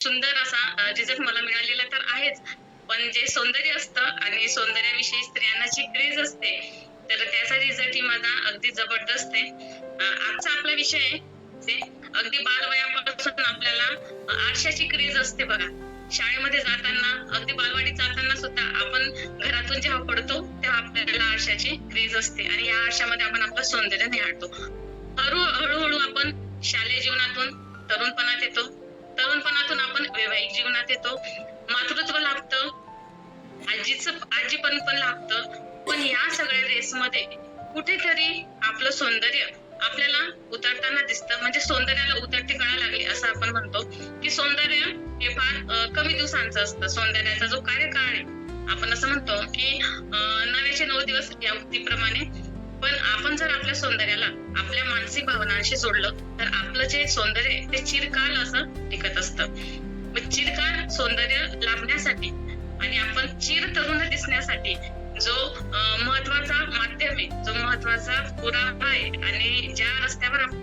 सुंदर असा रिझल्ट मला मिळालेला तर आहेच. पण जे सौंदर्य असतं आणि सौंदर्याविषयी स्त्रियांना जी क्रेज असते तर त्याचा रिझल्ट ही माझा अगदी जबरदस्त आहे. आजचा आपला विषय आहे अगदी बालवयापासून आपल्याला आरशाची क्रेज असते बघा. शाळेमध्ये जाताना अगदी बालवाडीत जाताना सुद्धा आपण घरातून जेव्हा पडतो तेव्हा आपल्याला आरशाची क्रेज असते आणि या आरशामध्ये आपण आपलं सौंदर्य निहाळतो. हळू हळूहळू आपण शालेय जीवनातून तरुणपणात येतो. तरुणपणातून आपण वैवाहिक जीवनात येतो. मातृत्व लागतं. आजीच आजीपण पण लागतं. पण या सगळ्या रेसमध्ये कुठेतरी आपलं सौंदर्य आपल्याला उतरताना दिसतं. म्हणजे सौंदर्याला उतरती कळा लागली असं आपण म्हणतो. की सौंदर्य हे फार कमी दिवसांचं असतं. सौंदर्याचा जो कार्यकाळ आहे आपण असं म्हणतो की नव्याचे नऊ दिवस या उक्तीप्रमाणे पण आपण जर आपल्या सौंदर्याला आपल्या मानसिक भावनांशी जोडलं तर आपलं जे सौंदर्य आहे ते चिरकाल असं टिकत असतं. चिरकाल सौंदर्य लाभण्यासाठी आणि आपण चिर तरुण दिसण्यासाठी जो महत्त्वाचा माध्यम आहे जो महत्त्वाचा पुरावा आहे आणि ज्या रस्त्यावर आपण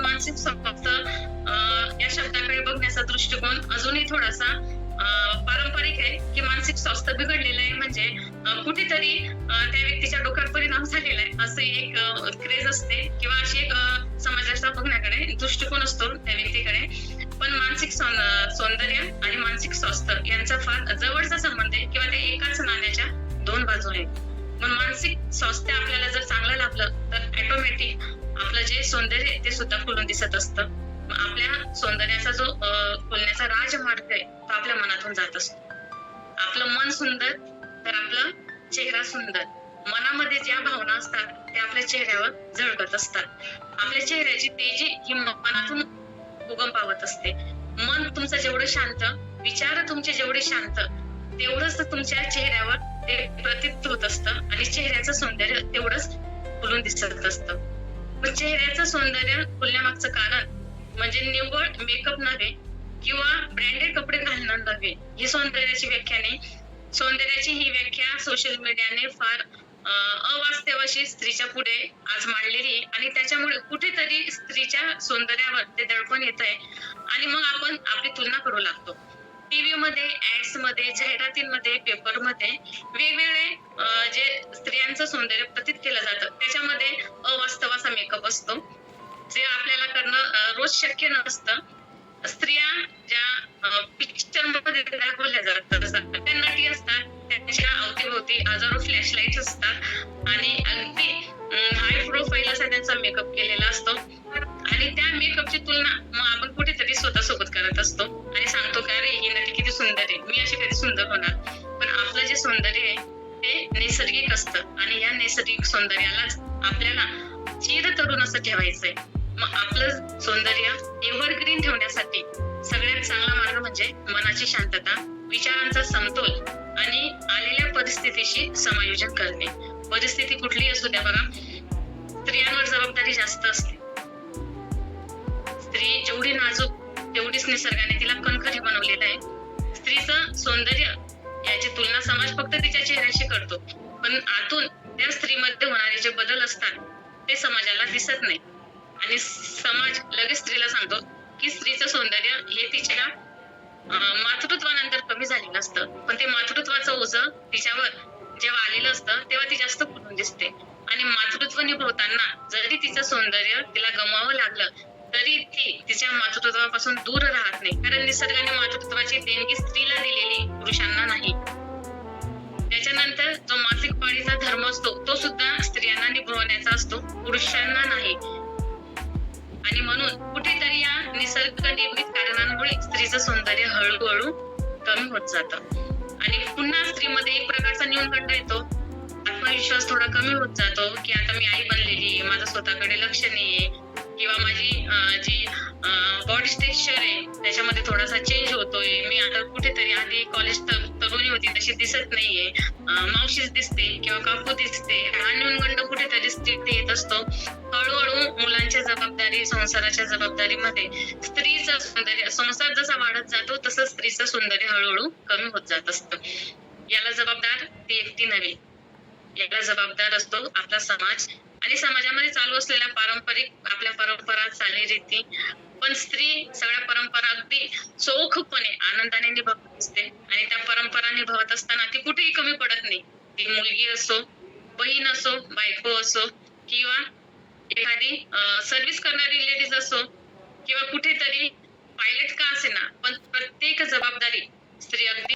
मानसिक स्वास्थ्य अं, या शब्दाकडे बघण्याचा दृष्टिकोन अजूनही थोडासा पारंपरिक आहे की मानसिक स्वास्थ्य बिघडलेलं आहे. म्हणजे कुठेतरी त्या व्यक्तीच्या डोक्यावर परिणाम झालेला आहे. असं एक क्रेज असते किंवा अशी एक समाजाचा बघण्याकडे दृष्टिकोन असतो त्या व्यक्तीकडे. पण मानसिक सौंदर्य आणि मानसिक स्वास्थ्य यांचा फार जवळचा संबंध आहे किंवा ते एकाच नाण्याच्या दोन बाजू आहेत. पण मानसिक स्वास्थ्य आपल्याला जर चांगलं लाभलं तर ऑटोमॅटिक आपलं जे सौंदर्य ते सुद्धा खुलून दिसत असतं. आपल्या सौंदर्याचा जो बोलण्याचा राजमार्ग आहे तो आपल्या मनातून जात असतो. आपलं मन सुंदर तर आपलं चेहरा सुंदर. मनामध्ये ज्या भावना असतात त्या आपल्या चेहऱ्यावर झळकत असतात. आपल्या चेहऱ्याची तेजी ही मनातून उगम पावत असते. मन तुमचं जेवढं शांत विचार तुमचे जेवढे शांत तेवढंच तुमच्या चेहऱ्यावर ते प्रतित होत असतं आणि चेहऱ्याचं सौंदर्य तेवढंच खुलून दिसत असतं. पण चेहऱ्याचं सौंदर्य खुलण्यामागचं कारण म्हणजे निव्वळ मेकअप नव्हे किंवा ब्रँडेड कपडे घालणं नव्हे ही सौंदर्याची व्याख्या नाही. सौंदर्याची ही व्याख्या सोशल मीडियाने फार अवास्तव अशी स्त्रीच्या पुढे आज मांडलेली आहे. आणि त्याच्यामुळे कुठेतरी स्त्रीच्या सौंदर्यावर ते दडपण येत आहे आणि मग आपण आपली तुलना करू लागतो. टीव्ही मध्ये ऍड्समध्ये जाहिरातींमध्ये पेपरमध्ये वेगवेगळे जे स्त्रियांचं सौंदर्य प्रतीत केलं जातं त्याच्यामध्ये अवास्तव असा मेकअप असतो. जे आपल्याला करणं रोज शक्य नसतं. स्त्रिया ज्या पिक्चरमध्ये दाखवल्या जातात नटी असतात त्यांच्या अवतीभोवती हजारो फ्लॅशलाईट असतात आणि अगदी हाय प्रोफाईल असा त्यांचा मेकअप केलेला असतो. आणि त्या मेकअपची तुलना मग आपण कुठेतरी स्वतःसोबत करत असतो. आणि सांगतो का अरे ही नटी किती सुंदर आहे. मी अशी कधी सुंदर होणार. पण आपलं जे सौंदर्य आहे ते नैसर्गिक असतं. आणि या नैसर्गिक सौंदर्यालाच आपल्याला चिर तरुण असं ठेवायचंय. मग आपलं सौंदर्य एव्हरग्रीन ठेवण्यासाठी सगळ्यात चांगला मार्ग म्हणजे मनाची शांतता विचारांचा समतोल आणि आलेल्या परिस्थितीशी समायोजन करणे. परिस्थिती कुठली असू द्या बघा स्त्रियांवर जबाबदारी जास्त असते. स्त्री जेवढी नाजूक तेवढीच निसर्गाने तिला कणखरी बनवलेलं आहे. स्त्रीचं सौंदर्य याची तुलना समाज फक्त तिच्या चेहऱ्याशी करतो. पण आतून त्या स्त्रीमध्ये होणारे जे बदल असतात ते समाजाला दिसत नाही. आणि समाज लगेच स्त्रीला सांगतो की स्त्रीचं सौंदर्य हे तिच्या मातृत्वानंतर कमी झालेलं असतं. पण ते मातृत्वाचं ओझ तिच्यावर जेव्हा आलेलं असतं तेव्हा ती जास्त फुटून दिसते. आणि मातृत्व निभवताना जरी तिचं सौंदर्य तिला गमावं लागलं तरी ती तिच्या मातृत्वापासून दूर राहत नाही. कारण निसर्गाने मातृत्वाची देणगी स्त्रीला दिलेली पुरुषांना नाही. त्याच्यानंतर जो मासिक पाळीचा धर्म असतो तो सुद्धा स्त्रियांना निभवण्याचा असतो पुरुषांना नाही. आणि म्हणून कुठेतरी या निसर्ग निर्मित कारणांमुळे स्त्रीचं सौंदर्य हळूहळू कमी होत जातं. आणि पुन्हा स्त्रीमध्ये एक प्रकारचा न्यूनगंड येतो. आत्मविश्वास थोडा कमी होत जातो की आता मी आई बनलेली आहे माझं स्वतःकडे लक्ष नाहीये. किंवा माझी जी बॉडी स्ट्रक्चर आहे. त्याच्यामध्ये थोडासा चेंज होतोय. मी आता कुठेतरी आधी कॉलेज तरुणी होती तशी दिसत नाहीये. मावशीच दिसते किंवा काकू दिसते. हा कुठेतरी स्थिती येत असतो. हळूहळू मुलांच्या जबाबदारी संसाराच्या जबाबदारीमध्ये स्त्रीचा सौंदर्य संसार जसा वाढत जातो तसं स्त्रीचं सौंदर्य हळूहळू कमी होत जात असतं. याला जबाबदार ती एकटी नव्हे. याला जबाबदार असतो आपला समाज. आणि समाजामध्ये चालू असलेल्या पारंपरिक आपल्या परंपरा चालीरीती पण स्त्री सगळ्या परंपरा अगदी चोखपणे आनंदाने निभावत असते. आणि त्या परंपरा निभावत असताना ती कुठेही कमी पडत नाही. ती मुलगी असो बहीण असो बायको असो किंवा एखादी सर्व्हिस करणारी लेडीज असो किंवा कुठेतरी पायलट का असेना पण प्रत्येक जबाबदारी स्त्री अगदी